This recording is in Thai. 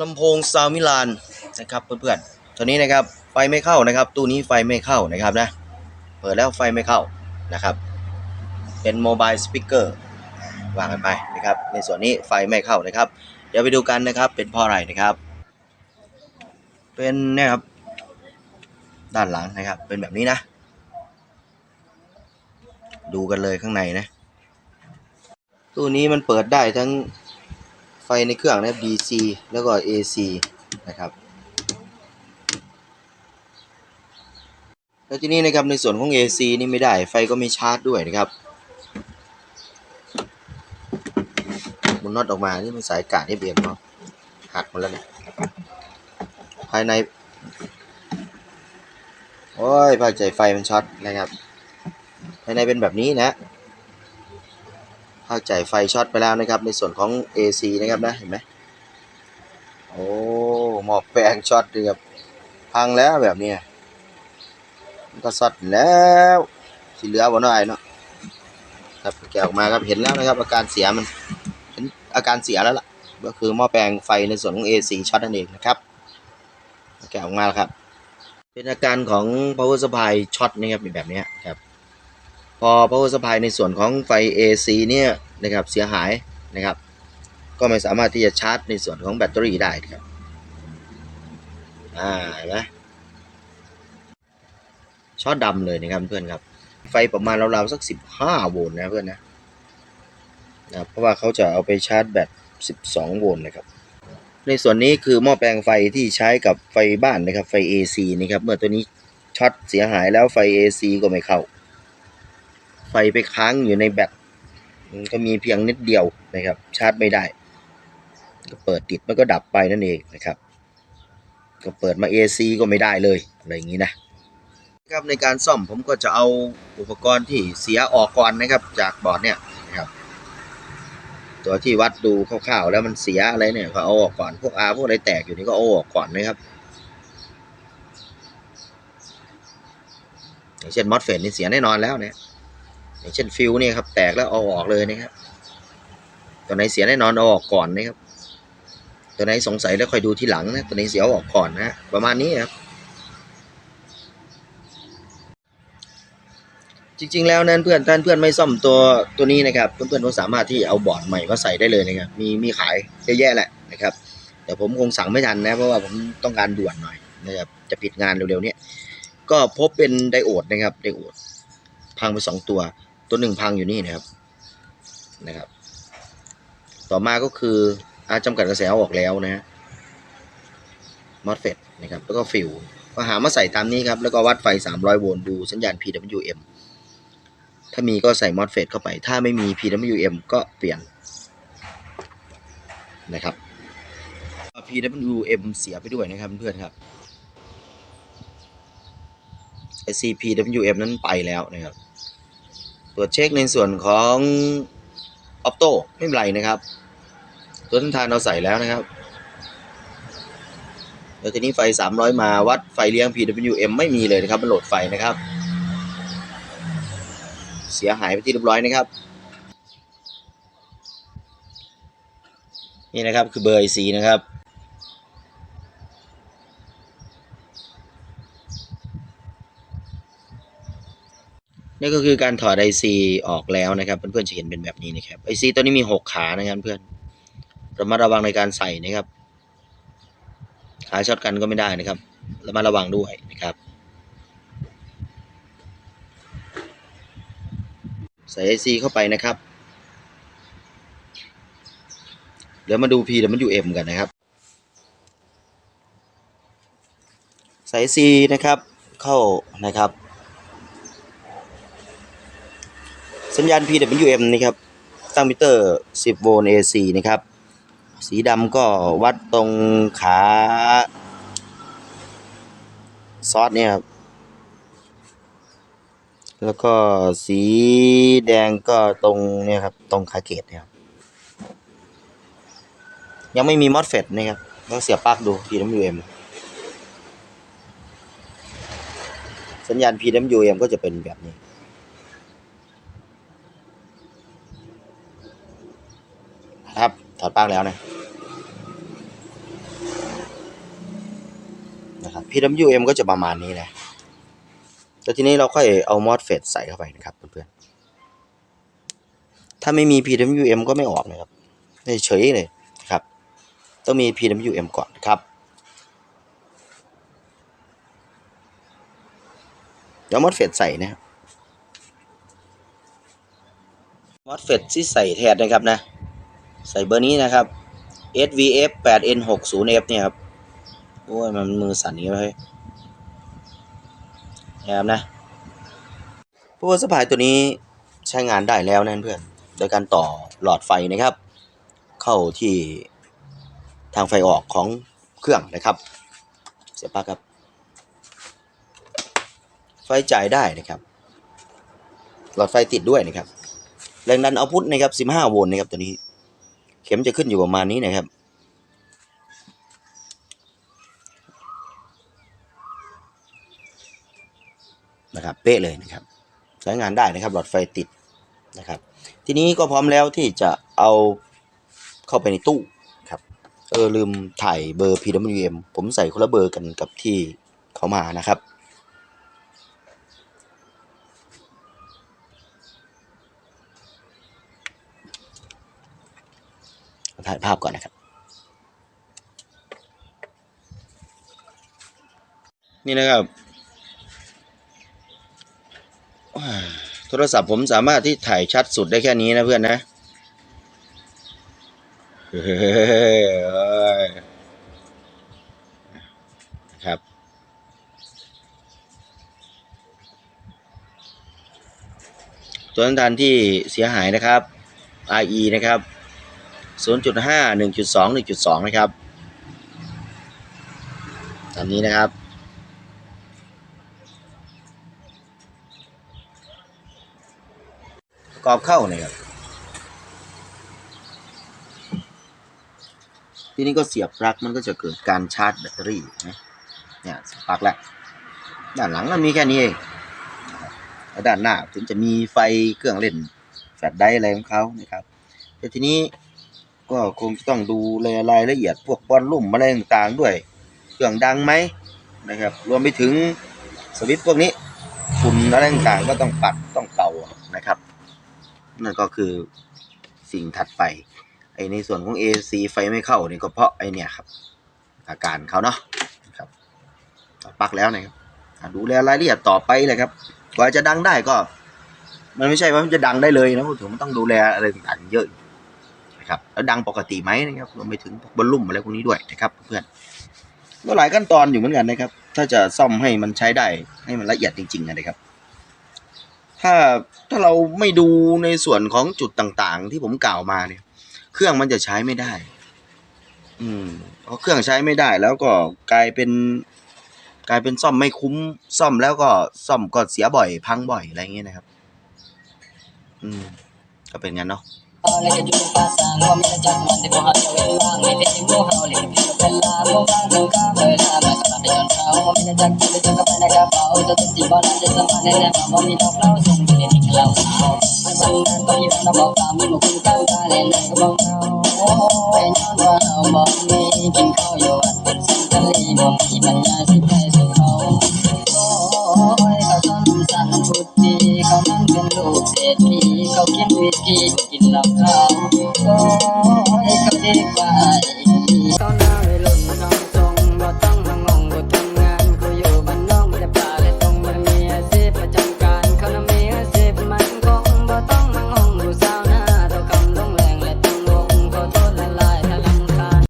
ลำโพงซาวมิลานนะครับเพื่อนๆตัวนี้นะครับไฟไม่เข้านะครับ ตู้นี้ไฟไม่เข้านะครับนะเปิดแล้วไฟไม่เข้านะครับ เป็นโมบายสปีกเกอร์วางกันไปนะครับ ในส่วนนี้ไฟไม่เข้านะครับ เดี๋ยวไปดูกันนะครับ เป็นเพราะอะไรนะครับ เป็นเนะครับด้านหลังนะครับ เป็นแบบนี้นะ ดูกันเลยข้างในนะ ตู้นี้มันเปิดได้ทั้ง ไฟในเครื่องนะครับ DC แล้วก็ AC นะครับ แล้วที่นี่นะครับในส่วนของ AC นี่ไม่ได้ไฟก็ไม่ชาร์จด้วยนะครับมุนน็อตออกมา นี่มันสายกาดที่เบียมเนาะหักหมดแล้วเนี่ยภายใน โอ้ยภาคใจไฟมันช็อตนะครับ ภายในเป็นแบบนี้นะ ภาคจ่ายไฟช็อตไปแล้วนะครับ ในส่วนของ AC นะครับนะเห็นไหมโอ้หมอกแปลงช็อตเลยครับพังแล้วแบบนี้ก็ช็อตแล้วสีเหลือบนน้อยเนาะครับแกะออกมาครับเห็นแล้วนะครับ อาการเสียมันเห็นอาการเสียแล้วล่ะ ก็คือหม้อแปลงไฟในส่วนของ AC ช็อตนั่นเองนะครับแกะออกมาแล้วครับ เป็นอาการของ power supply ช็อตนะครับเป็นแบบนี้ครับพอ power supply ในส่วนของไฟ AC เนี่ย นะครับเสียหายนะครับ ก็ไม่สามารถที่จะชาร์จในส่วนของแบตเตอรี่ได้ครับอ่าเห็นไหมช็อตดำเลยนะครับเพื่อนครับ ไฟประมาณราวๆสัก 15 โวลต์นะเพื่อนนะนะเพราะว่าเขาจะเอาไปชาร์จแบต 12 โวลต์นะครับในส่วนนี้คือหม้อแปลงไฟที่ใช้กับไฟบ้านนะครับ ไฟ AC นะครับ เมื่อตัวนี้ช็อตเสียหายแล้วไฟ AC ก็ไม่เข้า ไฟไปค้างอยู่ในแบต ก็มีเพียงนิดเดียวนะครับ ชาร์จไม่ได้ ก็เปิดติดมันก็ดับไปนั่นเองนะครับ ก็เปิดมา AC ก็ไม่ได้เลยอะไรอย่างนี้นะครับในการซ่อมผมก็จะเอาอุปกรณ์ที่เสียออกก่อนนะครับ จากบอร์ดเนี่ยนะครับ ตัวที่วัดดูคร่าวๆแล้วมันเสียอะไรเนี่ยก็เอาออกก่อนพวกอาพวกอะไรแตกอยู่นี่ก็เอาออกก่อนนะครับอย่างเช่นมอสเฟตนี่เสียแน่นอนแล้วเนี่ย อย่างเช่นฟิวเนี่ยครับ แตกแล้วเอาออกเลยนะครับ ตัวไหนเสียแน่นอนเอาออกก่อนนะครับ ตัวไหนสงสัยแล้วค่อยดูทีหลังนะ ตัวไหนเสียเอาออกก่อนนะ ประมาณนี้ครับ จริง ๆ แล้วนั้นเพื่อนท่านเพื่อนไม่ซ่อมตัวตัวนี้นะครับ เพื่อนๆก็สามารถที่เอาบอร์ดใหม่มาใส่ได้เลยนะครับ มีมีขายเยอะแยะแหละนะครับ แต่ผมคงสั่งไม่ทันนะ เพราะว่าผมต้องการด่วนหน่อยนะครับ จะปิดงานเร็วๆเนี้ก็พบเป็นไดโอดนะครับ ไดโอดพังไปสองตัว ตัวหนึ่งพังอยู่นี่นะครับนะครับ ต่อมาก็คืออาจำกัดกระแสออกแล้วนะฮะมอสเฟตนะครับแล้วก็ฟิวก็หามาใส่ตามนี้ครับ แล้วก็วัดไฟ 300 โวลต์ดูสัญญาณ PWM ถ้ามีก็ใส่มอสเฟตเข้าไป ถ้าไม่มี PWM ก็เปลี่ยนนะครับ PWM เสียไปด้วยนะครับเพื่อนครับ SCPWM นั้นไปแล้วนะครับ ตรวจเช็คในส่วนของออปโต้ไม่เป็นไรนะครับ ตัวต้นทานเราใส่แล้วนะครับแล้วทีนี้ไฟ 300 มาวัดไฟเลี้ยง PWM ไม่มีเลยนะครับ มันโหลดไฟนะครับ เสียหายไปที่เรียบร้อยนะครับ นี่นะครับคือเบอร์ IC นะครับ นี่ก็คือการถอด IC ออกแล้วนะครับ เพื่อนๆจะเห็นเป็นแบบนี้นะครับ IC ตัวนี้มี 6 ขานะครับเพื่อนระมัดระวังในการใส่นะครับ ขาช็อตกันก็ไม่ได้นะครับระมัดระวังด้วยนะครับใส่ IC เข้าไปนะครับเดี๋ยวมาดู PWM กันนะครับใส่ IC นะครับ เข้านะครับ สัญญาณ PWM นะครับตั้งมิเตอร์ 10 โวลต์ AC นะครับ สีดำก็วัดตรงขาซอสเนี่ยครับ แล้วก็สีแดงก็ตรงเนี่ยครับ ตรงขาเกตเนี่ยครับ ยังไม่มีมอสเฟตนะครับต้องเสียบปลั๊กดู PWM สัญญาณ PWM ก็จะเป็นแบบนี้ ครับ ถ อดปลั๊กแล้วนะนะครับ PWM ก็จะประมาณนี้นะแล้วทีนี้เราค่อยเอา MOSFET ใส่เข้าไปนะครับเพื่อนๆ ถ้าไม่มี PWM ก็ไม่ออกนะครับเฉยเลยนะครับ ต้องมี PWM ก่อนครับ เดี๋ยว MOSFET ใส่นะครับ MOSFET ที่ใส่แทนนะครับนะ ใส่เบอร์นี้นะครับ SVF 8N60F เนี่ยครับ โอ้ย มันมือสั่นย่างนี้เลยนะครับนะพวกสปายตัวนี้ใช้งานได้แล้วนะเพื่อน โดยการต่อหลอดไฟนะครับ เข้าที่ทางไฟออกของเครื่องนะครับ เสียบปลั๊กครับ ไฟจ่ายได้นะครับ หลอดไฟติดด้วยนะครับ แรงดันเอาพุทนะครับ 15 โวลต์นะครับตัวนี้ เข็มจะขึ้นอยู่ประมาณนี้นะครับ นะครับ เป๊ะเลยนะครับ ใช้งานได้นะครับ หลอดไฟติดนะครับ ทีนี้ก็พร้อมแล้วที่จะเอาเข้าไปในตู้ครับ เออลืมถ่ายเบอร์ PWM ผมใส่คนละเบอร์กันกับที่เขามานะครับ ถ่ายภาพก่อนนะครับ นี่นะครับ โทรศัพท์ผมสามารถที่ถ่ายชัดสุดได้แค่นี้นะเพื่อนนะเฮ้ยครับตัวสัญญาณที่เสียหายนะครับ RE นะครับ 0.5 1.2 1.2 นะครับอันนี้นะครับปรอบเข้านี่ยครับทีนี้ก็เสียบปลั๊กมันก็จะเกิดการชาร์จแบตเตอรี่นะเนี่ยปลั๊กแล้วด้านหลังก็มีแค่นี้เองแล้วด้านหน้าถึงจะมีไฟเครื่องเล่นแฟลชไดร์อะไรของเขานะครับแต่ทีนี้ ก็คงจะต้องดูรายรายละเอียดพวกบอลลุ่มอะไรต่างๆด้วย เครื่องดังไหมนะครับ รวมไปถึงสวิตช์พวกนี้ฝุ่นอะไรต่างๆก็ต้องปัดต้องเป่านะครับ นั่นก็คือสิ่งถัดไปไอในส่วนของ AC ไฟไม่เข้านี่ก็เพราะไอเนี่ยครับ อาการเขาเนาะครับปักแล้วนะครับดูแลรายละเอียดต่อไปเลยครับกว่าจะดังได้ก็ มันไม่ใช่ว่ามันจะดังได้เลยนะพูดถึงมันต้องดูแลอะไรต่างๆเยอะ นะครับแล้วดังปกติไหมนะครับรวมไปถึงบอลลุ่มอะไรพวกนี้ด้วยนะครับเพื่อนก็หลายขั้นตอนอยู่เหมือนกันนะครับ ถ้าจะซ่อมให้มันใช้ได้ให้มันละเอียดจริงๆนะครับ ถ้าถ้าเราไม่ดูในส่วนของจุดต่างๆ ที่ผมกล่าวมาเนี่ย เครื่องมันจะใช้ไม่ได้ อืมพอเครื่องใช้ไม่ได้แล้วก็กลายเป็น กลายเป็นซ่อมไม่คุ้ม ซ่อมแล้วก็ซ่อมก็เสียบ่อย พังบ่อยอะไรอย่างเงี้ยนะครับ อืมก็เป็นงั้นเนาะ Lagi dulu pasang Kau minta jatuh Di bawah hati welang Mimpi timu hau Lagi pilu bela Mukang tungka Bela Maka pa jon kau Kau minta jatuh Di jangka pada kapau Tutup di bawah Lanjut sama nenek Mau minta kau Sung pilih di kelau sao Pandangan to yi na ba kami Mukul kau Kalian dan kebang kau Penyon wahau Mau Bikin kau Yo Atin sangkali Mau Imannya si pa si kau โอ้ยเขาต้นสันพุทธีเขานั่งเป็นลูกเศรษฐี เรากินวิธีกินเหล้าขาวก็